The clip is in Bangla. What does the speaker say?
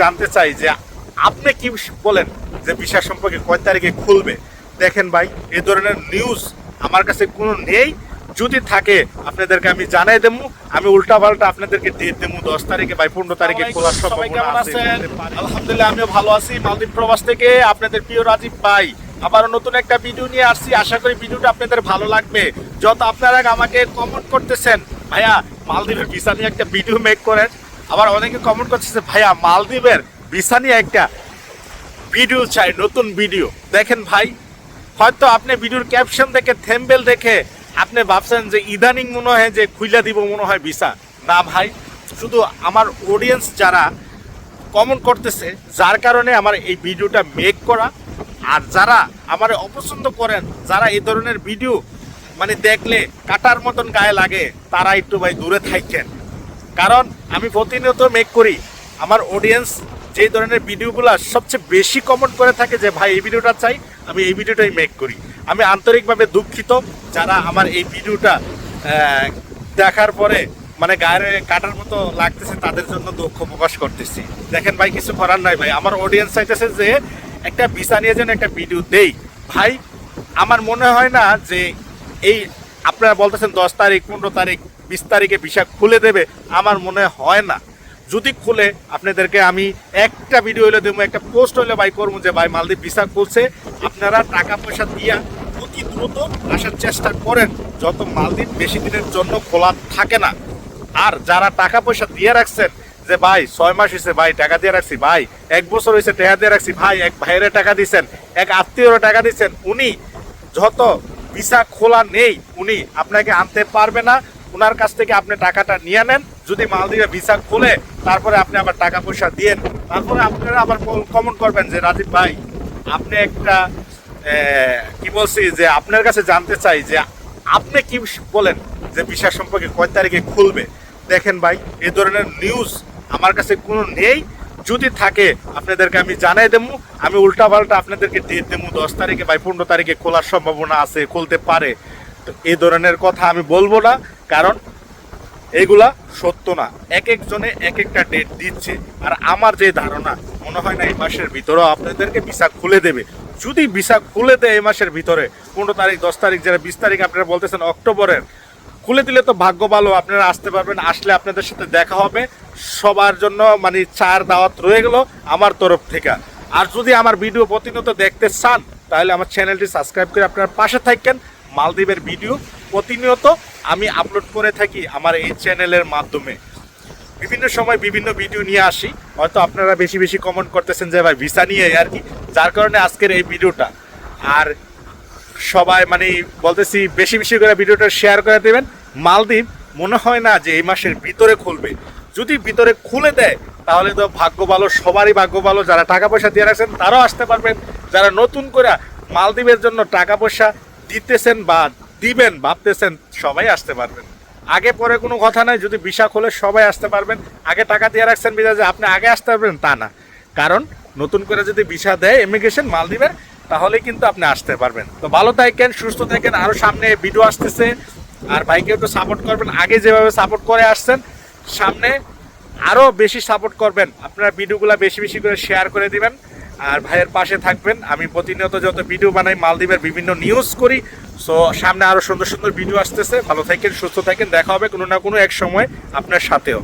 জানতে চাই যে আপনি কি বলেন যে ভিসা সম্পর্কে কয় তারিখে খুলবে? দেখেন ভাই এই ধরনের নিউজ আমার কাছে কোনো নেই। যদি থাকে আপনাদেরকে আমি জানাই দেবো। আমি উল্টা পাল্টা আপনাদেরকে দিয়ে দেবো। দশ তারিখে বা পনেরো তারিখে খোলার সম্ভাবনা আছে আলহামদুলিল্লাহ আমিও ভালো আছি। মালদ্বীপ প্রবাস থেকে আপনাদের প্রিয় রাজীব ভাই। আবারও নতুন একটা ভিডিও নিয়ে আসছি। আশা করি ভিডিওটা আপনাদের ভালো লাগবে। যত আপনারা আমাকে কমেন্ট করতেছেন ভাইয়া মালদ্বীপের ভিসা নিয়ে একটা ভিডিও মেক করেন। আবার অনেকে কমেন্ট করতেছে ভাইয়া মালদ্বীপের ভিসা নিয়ে একটা ভিডিও চাই, নতুন ভিডিও দেখেন ভাই, হয়তো আপনি ভিডিওর ক্যাপশন দেখে থেম্বেল দেখে আপনি ভাবছেন যে, ইদানিং মনে হয় যে খুইলা দিব, মনে হয় ভিসা না ভাই, শুধু আমার অডিয়েন্স যারা কমেন্ট করতেছে, যার কারণে আমার এই ভিডিওটা মেক করা। আর যারা আমার অপছন্দ করেন, যারা এই ধরনের ভিডিও মানে দেখলে কাটার মতন গায়ে লাগে, তারা একটু ভাই দূরে থাকেন। কারণ আমি প্রতিনিয়ত মেক করি। আমার অডিয়েন্স যে ধরনের ভিডিওগুলো সবচেয়ে বেশি কমেন্ট করে থাকে যে, ভাই, এই ভিডিওটা চাই, আমি এই ভিডিওটাই মেক করি। আমি আন্তরিকভাবে দুঃখিত যারা আমার এই ভিডিওটা দেখার পরে মানে গায়ে কাটার মতো লাগতেছে, তাদের জন্য দুঃখ প্রকাশ করতেছি। দেখেন ভাই, কিছু করার নাই ভাই। আমার অডিয়েন্স চাইতেছে যে, একটা ভিসা নিয়ে যেন একটা ভিডিও দেই। ভাই, আমার মনে হয় না যে, এই আপনারা বলতেছেন দশ তারিখ, পনেরো তারিখ, বিশ তারিখে ভিসা খুলে দেবে, আমার মনে হয় না। যদি খুলে, আপনাদেরকে আমি একটা ভিডিও হলে দেবো, একটা পোস্ট হলে ভাই করব যে, ভাই, মালদ্বীপ ভিসা খুলছে, আপনারা টাকা পয়সা দিয়া অতি দ্রুত আসার চেষ্টা করেন। যত মালদ্বীপ বেশি দিনের জন্য খোলা থাকে না। আর যারা টাকা পয়সা দিয়ে রাখছেন, যে, ভাই, ছয় মাস হয়েছে ভাই, টাকা দিয়ে রাখছি, ভাই, এক বছর হয়েছে টাকা দিয়ে রাখছি, ভাই, এক ভাইয়ের টাকা দিচ্ছেন এক আত্মীয়র টাকা দিচ্ছেন উনি যত ভিসা খোলা নেই, উনি আপনাকে আনতে পারবে না। ওনার কাছ থেকে আপনি টাকাটা নিয়ে নেন। যদি মালদ্বীপে ভিসা খুলে, তারপরে আপনি আবার টাকা পয়সা দিয়েন। তারপরে আপনারা আবার কমেন্ট করবেন যে, রাজীব ভাই, আপনি একটা কি বলছি যে, আপনার কাছে জানতে চাই যে, আপনি কি বলেন যে, ভিসা সম্পর্কে কয় তারিখে খুলবে? দেখেন ভাই এই ধরনের নিউজ আমার কাছে কোনো নেই। যদি থাকে, আপনাদেরকে আমি জানাই দেবো আমি উল্টা পাল্টা আপনাদেরকে দিয়ে দেবো দশ তারিখে বা পনেরো তারিখে খোলার সম্ভাবনা আছে, খুলতে পারে। তো এই ধরনের কথা আমি বলব না, কারণ এগুলা সত্য না। এক একজনে এক একটা ডেট দিচ্ছে, আর আমার যে ধারণা, মনে হয় না এই মাসের ভিতরেও আপনাদেরকে ভিসা খুলে দেবে। যদি ভিসা খুলে দেয় এই মাসের ভিতরে, পনেরো তারিখ, দশ তারিখ যারা বিশ তারিখ আপনারা বলতেছেন, অক্টোবরের খুলে দিলে তো ভাগ্য ভালো, আপনারা আসতে পারবেন, আসলে আপনাদের সাথে দেখা হবে। সবার জন্য মানে চার দাওয়াত রয়ে গেল আমার তরফ থেকে। আর যদি আমার ভিডিও প্রতিনিয়ত দেখতে চান, তাহলে আমার চ্যানেলটি সাবস্ক্রাইব করে আপনার পাশে থাকেন, মালদ্বীপের ভিডিও প্রতিনিয়ত আমি আপলোড করে থাকি আমার এই চ্যানেলের মাধ্যমে। বিভিন্ন সময় বিভিন্ন ভিডিও নিয়ে আসি, হয়তো আপনারা বেশি বেশি কমেন্ট করতেছেন যে, ভাই, ভিসা নিয়ে আর কি? যার কারণে আজকের এই ভিডিওটা। আর সবাই মানে বলতেছি, বেশি বেশি করে ভিডিওটা শেয়ার করে দেবেন। মালদ্বীপ, মনে হয় না যে এই মাসের ভিতরে খুলবে। যদি ভিতরে খুলে দেয়, তাহলে তো ভাগ্য ভালো, সবারই ভাগ্য ভালো। যারা টাকা পয়সা দিয়ে রাখছেন, তারাও আসতে পারবেন। যারা নতুন করে মালদ্বীপের জন্য টাকা পয়সা দিতেছেন বা দিবেন, ভাবতেছেন, সবাই আসতে পারবেন। আগে পরে কোনো কথা নাই, যদি ভিসা খোলে সবাই আসতে পারবেন। আগে টাকা দিয়ে রাখছেন বিজা যে আপনি আগে আসতে পারবেন, তা না। কারণ নতুন করে যদি ভিসা দেয় ইমিগ্রেশন মালদ্বীপের তাহলে কিন্তু আপনি আসতে পারবেন। তো ভালো থাকেন, সুস্থ থাকেন আরও সামনে ভিডিও আসতেছে। আর ভাইকে একটু সাপোর্ট করবেন। আগে যেভাবে সাপোর্ট করে আসছেন, সামনে আরও বেশি সাপোর্ট করবেন। আপনারা ভিডিওগুলো বেশি বেশি করে শেয়ার করে দিবেন আর ভাইয়ের পাশে থাকবেন। আমি প্রতিনিয়ত যত ভিডিও বানাই, মালদ্বীপের বিভিন্ন নিউজ করি। সো সামনে আরও সুন্দর সুন্দর ভিডিও আসতেছে। ভালো থাকেন, সুস্থ থাকেন। দেখা হবে কোনো না কোনো এক সময় আপনার সাথেও।